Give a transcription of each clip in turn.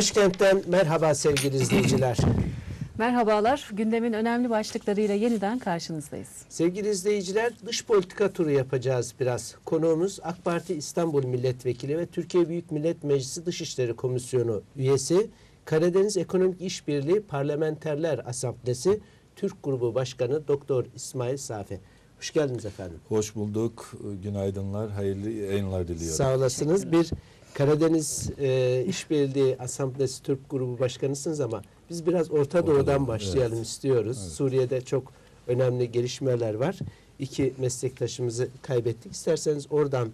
Başkentten merhaba sevgili izleyiciler. Merhabalar. Gündemin önemli başlıklarıyla yeniden karşınızdayız. Sevgili izleyiciler dış politika turu yapacağız biraz. Konuğumuz AK Parti İstanbul Milletvekili ve Türkiye Büyük Millet Meclisi Dışişleri Komisyonu üyesi Karadeniz Ekonomik İşbirliği Parlamenterler Asamblesi Türk Grubu Başkanı Doktor İsmail Safi. Hoş geldiniz efendim. Hoş bulduk. Günaydınlar. Hayırlı yayınlar diliyorum. Sağ olasınız. Bir Karadeniz e, İşbirliği Asamblesi Türk Grubu Başkanısınız ama biz biraz Orta, Doğu'dan Doğu, başlayalım evet. istiyoruz. Evet. Suriye'de çok önemli gelişmeler var. İki meslektaşımızı kaybettik. İsterseniz oradan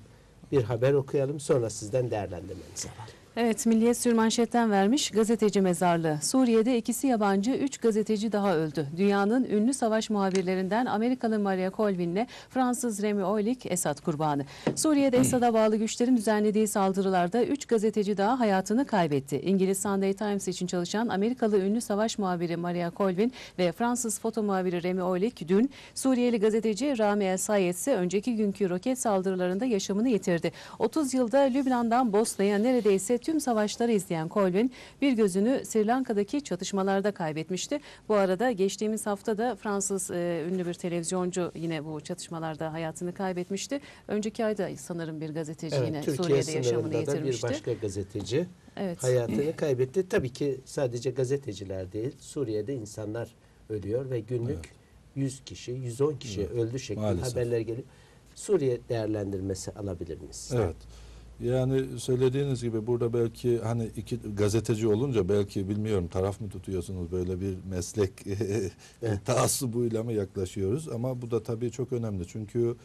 bir haber okuyalım sonra sizden değerlendirmenizi alalım. Evet, Milliyet sürmanşetten vermiş gazeteci mezarlığı. Suriye'de ikisi yabancı, üç gazeteci daha öldü. Dünyanın ünlü savaş muhabirlerinden Amerikalı Maria Colvin'le Fransız Remy Oylik Esad kurbanı. Suriye'de Esad'a bağlı güçlerin düzenlediği saldırılarda üç gazeteci daha hayatını kaybetti. İngiliz Sunday Times için çalışan Amerikalı ünlü savaş muhabiri Maria Colvin ve Fransız foto muhabiri Remy Oylik dün Suriyeli gazeteci Rami El Sayed ise önceki günkü roket saldırılarında yaşamını yitirdi. 30 yılda Lübnan'dan Bosna'ya neredeyse tüm savaşları izleyen Colvin bir gözünü Sri Lanka'daki çatışmalarda kaybetmişti. Bu arada geçtiğimiz hafta da Fransız e, ünlü bir televizyoncu yine bu çatışmalarda hayatını kaybetmişti. Önceki ayda sanırım bir gazeteci yine Türkiye Suriye'de yaşamını da bir yitirmişti. başka gazeteci Evet. hayatını kaybetti. Tabii ki sadece gazeteciler değil, Suriye'de insanlar ölüyor ve günlük Evet. 100 kişi, 110 kişi Evet. öldü şeklinde Maalesef. haberler geliyor. Suriye değerlendirmesi alabilir miyiz? Evet. Yani söylediğiniz gibi burada belki hani iki gazeteci olunca belki bilmiyorum taraf mı tutuyorsunuz böyle bir meslek Evet. taassubuyla mı yaklaşıyoruz ama bu da tabii çok önemli çünkü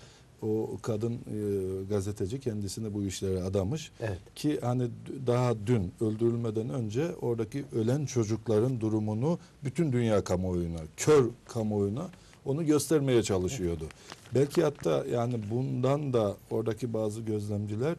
o kadın e, gazeteci kendisini bu işlere adamış Evet. ki hani daha dün öldürülmeden önce oradaki ölen çocukların durumunu bütün dünya kamuoyuna, kör kamuoyuna onu göstermeye çalışıyordu. Belki hatta yani bundan da oradaki bazı gözlemciler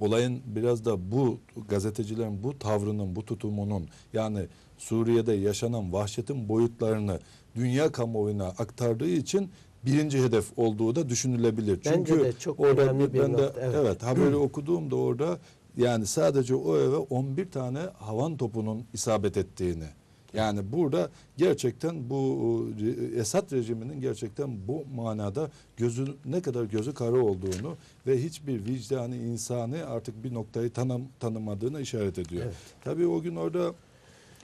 olayın biraz da bu gazetecilerin bu tavrının, bu tutumunun yani Suriye'de yaşanan vahşetin boyutlarını dünya kamuoyuna aktardığı için birinci hedef olduğu da düşünülebilir. Bence Çünkü de çok orada önemli bir ben de nokta, evet. evet haberi okuduğumda orada yani sadece o eve 11 tane havan topunun isabet ettiğini yani burada gerçekten bu e, Esad rejiminin gerçekten bu manada gözü ne kadar gözü kara olduğunu ve hiçbir vicdanı insanı artık bir noktayı tanım, tanımadığını işaret ediyor. Evet. Tabii o gün orada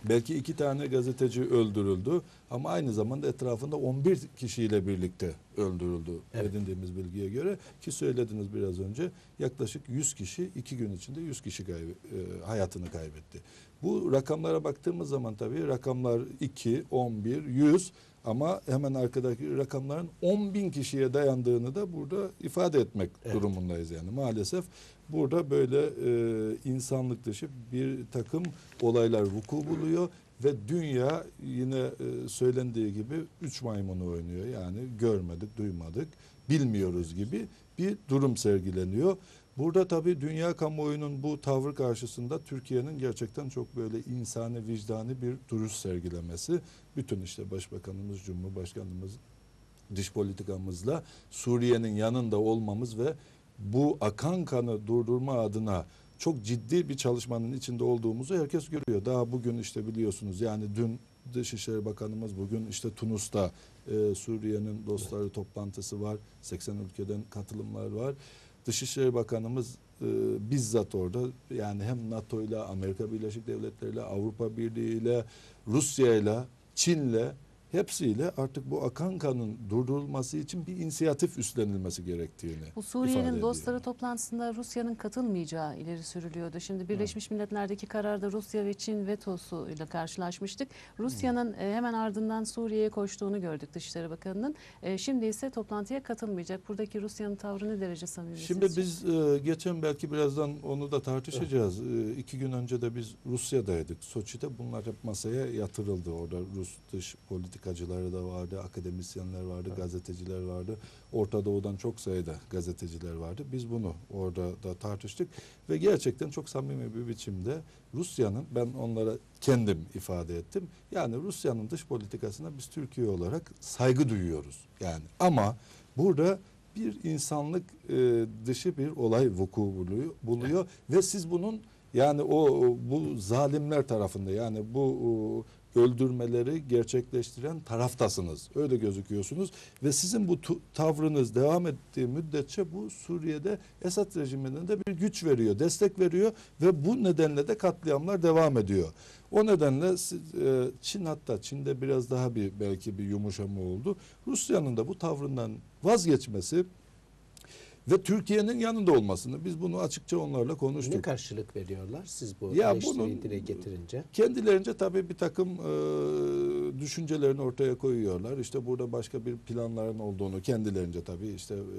belki iki tane gazeteci öldürüldü ama aynı zamanda etrafında 11 kişiyle birlikte öldürüldü Evet. edindiğimiz bilgiye göre ki söylediniz biraz önce yaklaşık 100 kişi iki gün içinde 100 kişi kayb- e, hayatını kaybetti. Bu rakamlara baktığımız zaman tabii rakamlar 2, 11, 100 ama hemen arkadaki rakamların 10 bin kişiye dayandığını da burada ifade etmek Evet. durumundayız yani maalesef burada böyle e, insanlık dışı bir takım olaylar vuku buluyor ve dünya yine e, söylendiği gibi üç maymunu oynuyor yani görmedik duymadık bilmiyoruz gibi bir durum sergileniyor. Burada tabii dünya kamuoyunun bu tavrı karşısında Türkiye'nin gerçekten çok böyle insani vicdani bir duruş sergilemesi. Bütün işte başbakanımız, cumhurbaşkanımız, dış politikamızla Suriye'nin yanında olmamız ve bu akan kanı durdurma adına çok ciddi bir çalışmanın içinde olduğumuzu herkes görüyor. Daha bugün işte biliyorsunuz yani dün Dışişleri Bakanımız bugün işte Tunus'ta e, Suriye'nin dostları toplantısı var. 80 ülkeden katılımlar var. Dışişleri Bakanımız e, bizzat orada yani hem NATO ile Amerika Birleşik Devletleri ile Avrupa Birliği ile Rusya ile Çin'le hepsiyle artık bu akan kanın durdurulması için bir inisiyatif üstlenilmesi gerektiğini Bu Suriye'nin dostları toplantısında Rusya'nın katılmayacağı ileri sürülüyordu. Şimdi Birleşmiş Milletler'deki kararda Rusya ve Çin vetosuyla karşılaşmıştık. Rusya'nın e, hemen ardından Suriye'ye koştuğunu gördük Dışişleri Bakanı'nın. E, Şimdi ise toplantıya katılmayacak. Buradaki Rusya'nın tavrı ne derece samimi Şimdi sizce? biz e, geçen belki birazdan onu da tartışacağız. İki gün önce de biz Rusya'daydık. Soçi'de bunlar hep masaya yatırıldı. Orada Rus dış politikacıları da vardı, akademisyenler vardı, gazeteciler vardı. Orta Doğu'dan çok sayıda gazeteciler vardı. Biz bunu orada da tartıştık ve gerçekten çok samimi bir biçimde Rusya'nın ben onlara kendim ifade ettim. Yani Rusya'nın dış politikasına biz Türkiye olarak saygı duyuyoruz. Yani ama burada bir insanlık e, dışı bir olay vuku buluyor, buluyor ve siz bunun Yani o bu zalimler tarafında yani bu öldürmeleri gerçekleştiren taraftasınız. Öyle gözüküyorsunuz ve sizin bu tavrınız devam ettiği müddetçe bu Suriye'de Esad rejimine de bir güç veriyor, destek veriyor ve bu nedenle de katliamlar devam ediyor. O nedenle e, Çin hatta Çin'de biraz daha bir belki bir yumuşama oldu. Rusya'nın da bu tavrından vazgeçmesi ve Türkiye'nin yanında olmasını biz bunu açıkça onlarla Ne konuştuk. karşılık veriyorlar siz bu Ya bunun- dile getirince? Kendilerince tabii bir takım e, düşüncelerini ortaya koyuyorlar. İşte burada başka bir planların olduğunu kendilerince tabii işte e,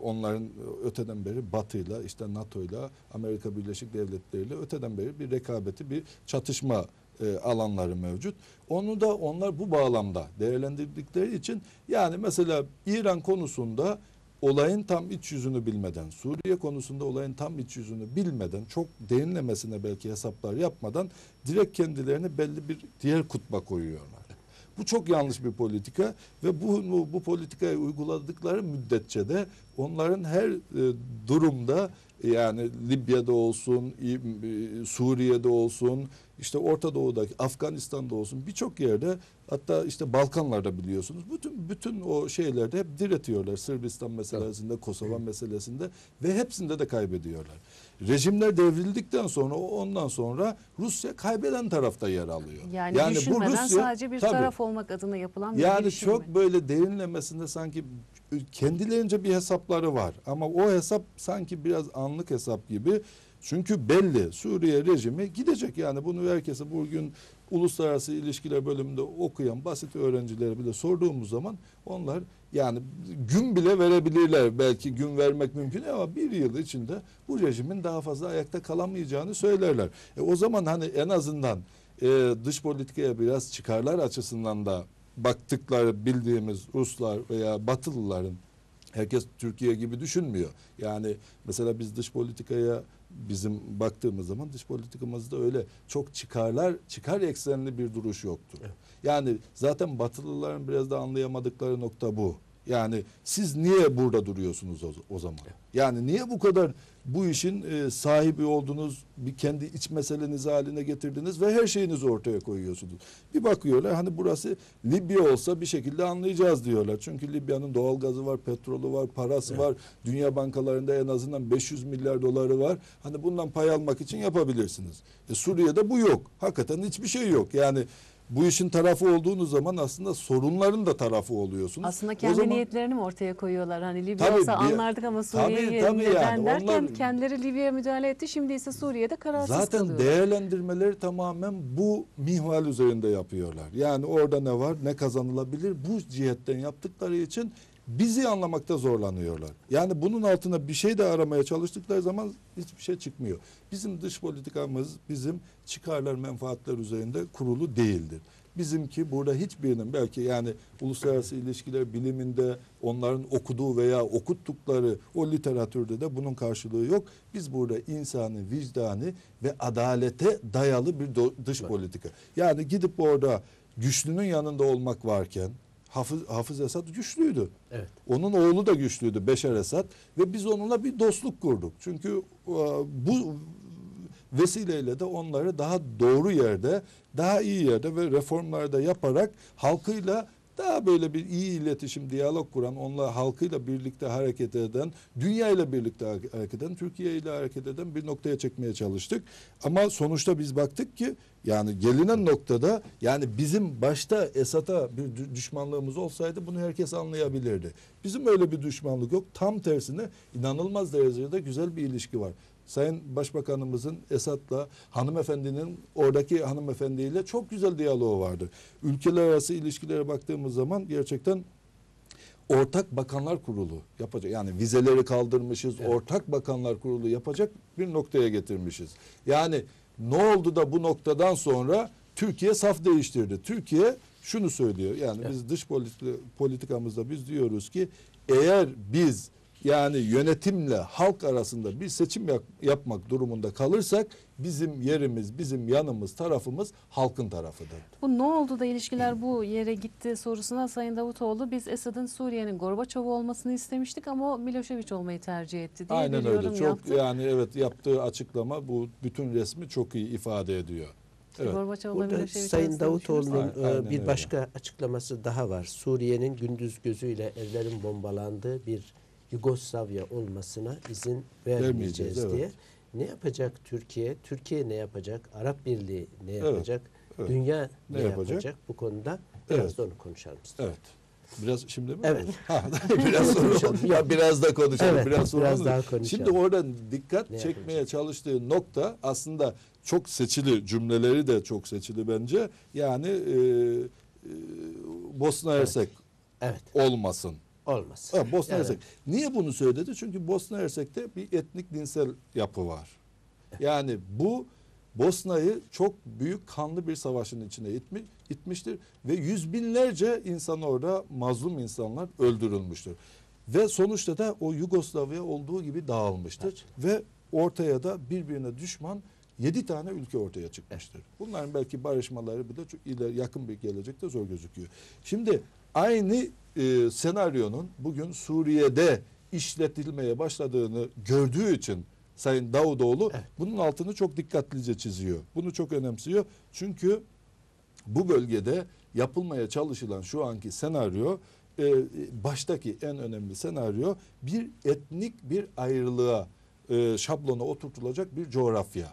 onların öteden beri Batı'yla işte NATO'yla Amerika Birleşik Devletleri'yle öteden beri bir rekabeti bir çatışma e, alanları mevcut. Onu da onlar bu bağlamda değerlendirdikleri için yani mesela İran konusunda olayın tam iç yüzünü bilmeden, Suriye konusunda olayın tam iç yüzünü bilmeden, çok derinlemesine belki hesaplar yapmadan direkt kendilerini belli bir diğer kutba koyuyorlar. Bu çok yanlış bir politika ve bu bu, bu politikayı uyguladıkları müddetçe de onların her e, durumda yani Libya'da olsun, e, Suriye'de olsun, işte Orta Doğu'daki, Afganistan'da olsun birçok yerde hatta işte Balkanlarda biliyorsunuz bütün bütün o şeylerde hep diretiyorlar. Sırbistan meselesinde, Kosova meselesinde ve hepsinde de kaybediyorlar. Rejimler devrildikten sonra ondan sonra Rusya kaybeden tarafta yer alıyor. Yani, düşünmeden sadece bir tabii, taraf olmak adına yapılan bir yani girişim çok mi? böyle derinlemesinde sanki kendilerince bir hesapları var. Ama o hesap sanki biraz anlık hesap gibi. Çünkü belli Suriye rejimi gidecek yani bunu herkese bugün uluslararası ilişkiler bölümünde okuyan basit öğrencilere bile sorduğumuz zaman onlar yani gün bile verebilirler. Belki gün vermek mümkün ama bir yıl içinde bu rejimin daha fazla ayakta kalamayacağını söylerler. E o zaman hani en azından e, dış politikaya biraz çıkarlar açısından da baktıkları bildiğimiz Ruslar veya Batılıların herkes Türkiye gibi düşünmüyor. Yani mesela biz dış politikaya bizim baktığımız zaman dış politikamızda öyle çok çıkarlar çıkar eksenli bir duruş yoktur. Yani zaten Batılıların biraz da anlayamadıkları nokta bu. Yani siz niye burada duruyorsunuz o, o zaman? Yani niye bu kadar bu işin e, sahibi oldunuz, bir kendi iç meseleniz haline getirdiniz ve her şeyinizi ortaya koyuyorsunuz. Bir bakıyorlar hani burası Libya olsa bir şekilde anlayacağız diyorlar. Çünkü Libya'nın doğalgazı var, petrolü var, parası var. Dünya bankalarında en azından 500 milyar doları var. Hani bundan pay almak için yapabilirsiniz. E, Suriye'de bu yok. Hakikaten hiçbir şey yok. Yani bu işin tarafı olduğunuz zaman aslında sorunların da tarafı oluyorsunuz. Aslında O kendi zaman- niyetlerini mi ortaya koyuyorlar? Hani Libya Tabii olsa anlardık ama tabii, Suriye'ye tabii neden yani. derken Onlar- kendileri Libya'ya müdahale etti. Şimdi ise Suriye'de kararsız Zaten kalıyor. değerlendirmeleri tamamen bu mihval üzerinde yapıyorlar. Yani orada ne var, ne kazanılabilir bu cihetten yaptıkları için bizi anlamakta zorlanıyorlar. Yani bunun altına bir şey de aramaya çalıştıkları zaman hiçbir şey çıkmıyor. Bizim dış politikamız bizim çıkarlar, menfaatler üzerinde kurulu değildir. Bizimki burada hiçbirinin belki yani uluslararası ilişkiler biliminde onların okuduğu veya okuttukları o literatürde de bunun karşılığı yok. Biz burada insani, vicdani ve adalete dayalı bir dış politika. Yani gidip orada güçlünün yanında olmak varken Hafız, Hafız Esad güçlüydü. Evet. Onun oğlu da güçlüydü Beşer Esad ve biz onunla bir dostluk kurduk. Çünkü e, bu vesileyle de onları daha doğru yerde, daha iyi yerde ve reformlarda yaparak halkıyla daha böyle bir iyi iletişim, diyalog kuran, onunla halkıyla birlikte hareket eden, dünya ile birlikte hareket eden, Türkiye ile hareket eden bir noktaya çekmeye çalıştık. Ama sonuçta biz baktık ki yani gelinen noktada yani bizim başta Esad'a bir dü- düşmanlığımız olsaydı bunu herkes anlayabilirdi. Bizim öyle bir düşmanlık yok. Tam tersine inanılmaz derecede güzel bir ilişki var. Sayın Başbakanımızın Esad'la hanımefendinin oradaki hanımefendiyle çok güzel diyaloğu vardı. Ülkeler arası ilişkilere baktığımız zaman gerçekten ortak bakanlar kurulu yapacak. Yani vizeleri kaldırmışız, ortak bakanlar kurulu yapacak bir noktaya getirmişiz. Yani ne oldu da bu noktadan sonra Türkiye saf değiştirdi. Türkiye şunu söylüyor. Yani biz dış politi- politikamızda biz diyoruz ki eğer biz yani yönetimle halk arasında bir seçim yap- yapmak durumunda kalırsak bizim yerimiz, bizim yanımız, tarafımız halkın tarafıdır. Bu ne oldu da ilişkiler bu yere gitti sorusuna Sayın Davutoğlu biz Esad'ın Suriye'nin Gorbaçov olmasını istemiştik ama o Milošević olmayı tercih etti diye Aynen bir öyle. yorum Çok yaptı. yani evet yaptığı açıklama bu bütün resmi çok iyi ifade ediyor. Evet. Burada Sayın Davutoğlu'nun e, bir öyle. başka açıklaması daha var. Suriye'nin gündüz gözüyle evlerin bombalandığı bir Yugoslavya olmasına izin vermeyeceğiz Vermeyeceğiz, diye. Ne yapacak Türkiye? Türkiye ne yapacak? Arap Birliği ne Evet, yapacak? evet. Dünya ne, Ne yapacak? yapacak? bu konuda? Biraz Evet. da onu konuşalım. Evet. Biraz şimdi mi? Evet. Ha, biraz Konuşalım. ya biraz da konuşalım. Evet, biraz biraz daha konuşalım. Şimdi oradan dikkat Ne çekmeye yapacak? çalıştığı nokta aslında çok seçili cümleleri de çok seçili bence. Yani e, e, Bosna Hersek Evet. olmasın. Olmaz. Ha, Bosna Yani Hersek. Niye bunu söyledi? Çünkü Bosna Hersek'te bir etnik dinsel yapı var. Yani bu Bosna'yı çok büyük kanlı bir savaşın içine itmi, itmiştir ve yüz binlerce insan orada mazlum insanlar öldürülmüştür. Ve sonuçta da o Yugoslavya olduğu gibi dağılmıştır ve ortaya da birbirine düşman yedi tane ülke ortaya çıkmıştır. Bunların belki barışmaları bile çok ileri yakın bir gelecekte zor gözüküyor. Şimdi aynı e, senaryonun bugün Suriye'de işletilmeye başladığını gördüğü için Sayın Davutoğlu Evet. bunun altını çok dikkatlice çiziyor. Bunu çok önemsiyor. Çünkü bu bölgede yapılmaya çalışılan şu anki senaryo e, baştaki en önemli senaryo bir etnik bir ayrılığa e, şablona oturtulacak bir coğrafya.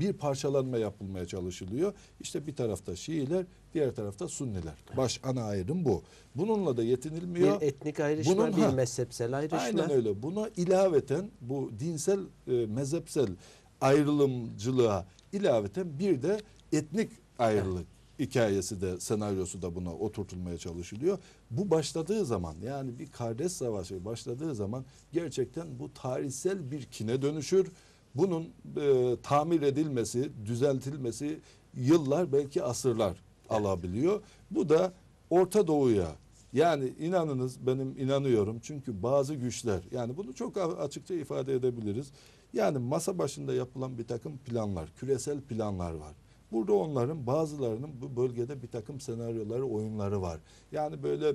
Bir parçalanma yapılmaya çalışılıyor. İşte bir tarafta Şiiler, diğer tarafta Sunniler. Baş ana ayrım bu. Bununla da yetinilmiyor. bir etnik ayrışma, Bunun- bir ha, mezhepsel ayrışma. Aynen öyle. Buna ilaveten bu dinsel, e, mezhepsel ayrılımcılığa ilaveten bir de etnik ayrılık hikayesi de senaryosu da buna oturtulmaya çalışılıyor. Bu başladığı zaman yani bir kardeş savaşı başladığı zaman gerçekten bu tarihsel bir kine dönüşür. Bunun e, tamir edilmesi, düzeltilmesi yıllar belki asırlar alabiliyor. Bu da Orta Doğu'ya yani inanınız benim inanıyorum çünkü bazı güçler yani bunu çok açıkça ifade edebiliriz. Yani masa başında yapılan bir takım planlar, küresel planlar var. Burada onların bazılarının bu bölgede bir takım senaryoları, oyunları var. Yani böyle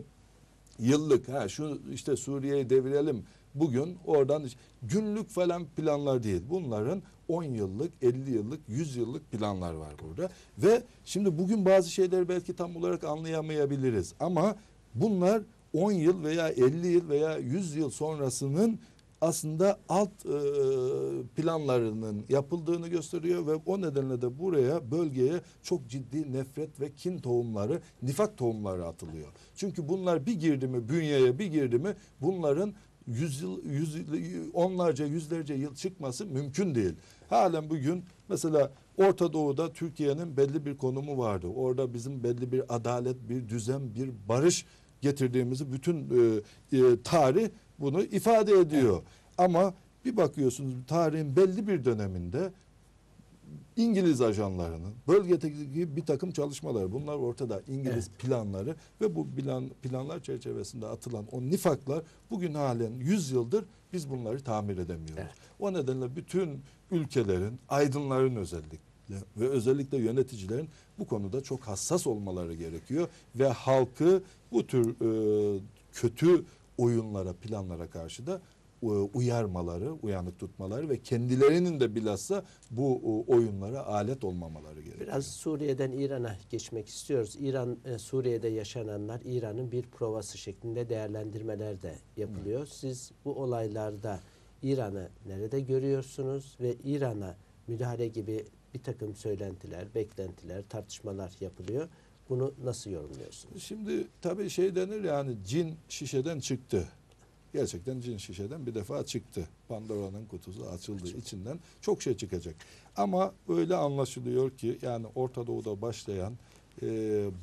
yıllık ha şu işte Suriye'yi devirelim bugün oradan günlük falan planlar değil. Bunların 10 yıllık, 50 yıllık, 100 yıllık planlar var burada. Ve şimdi bugün bazı şeyleri belki tam olarak anlayamayabiliriz ama bunlar 10 yıl veya 50 yıl veya 100 yıl sonrasının aslında alt e, planlarının yapıldığını gösteriyor ve o nedenle de buraya bölgeye çok ciddi nefret ve kin tohumları, nifak tohumları atılıyor. Çünkü bunlar bir girdi mi bünyeye bir girdi mi bunların yüzyıl, yüz, onlarca yüzlerce yıl çıkması mümkün değil. Halen bugün mesela Orta Doğu'da Türkiye'nin belli bir konumu vardı. Orada bizim belli bir adalet, bir düzen, bir barış getirdiğimizi bütün e, e, tarih bunu ifade ediyor. Ama bir bakıyorsunuz tarihin belli bir döneminde İngiliz ajanlarının bölgedeki bir takım çalışmalar bunlar ortada İngiliz planları ve bu plan planlar çerçevesinde atılan o nifaklar bugün halen 100 yıldır biz bunları tamir edemiyoruz. Evet. O nedenle bütün ülkelerin aydınların özellikle ve özellikle yöneticilerin bu konuda çok hassas olmaları gerekiyor ve halkı bu tür e, kötü oyunlara, planlara karşı da uyarmaları, uyanık tutmaları ve kendilerinin de bilhassa bu e, oyunlara alet olmamaları gerekiyor. Biraz Suriye'den İran'a geçmek istiyoruz. İran e, Suriye'de yaşananlar İran'ın bir provası şeklinde değerlendirmeler de yapılıyor. Siz bu olaylarda İran'ı nerede görüyorsunuz ve İran'a müdahale gibi bir takım söylentiler, beklentiler, tartışmalar yapılıyor. Bunu nasıl yorumluyorsunuz? Şimdi tabii şey denir yani cin şişeden çıktı. Gerçekten cin şişeden bir defa çıktı. Pandora'nın kutusu açıldı içinden çok şey çıkacak. Ama öyle anlaşılıyor ki yani Orta Doğu'da başlayan e,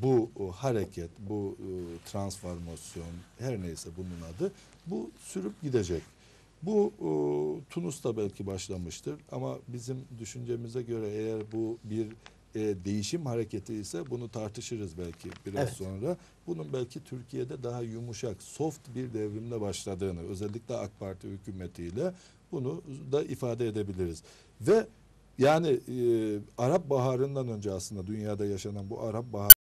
bu e, hareket, bu e, transformasyon her neyse bunun adı bu sürüp gidecek. Bu e, Tunus'ta belki başlamıştır ama bizim düşüncemize göre eğer bu bir e, değişim hareketi ise bunu tartışırız belki biraz Evet. sonra. Bunun belki Türkiye'de daha yumuşak, soft bir devrimle başladığını özellikle AK Parti hükümetiyle bunu da ifade edebiliriz. Ve yani e, Arap Baharı'ndan önce aslında dünyada yaşanan bu Arap Baharı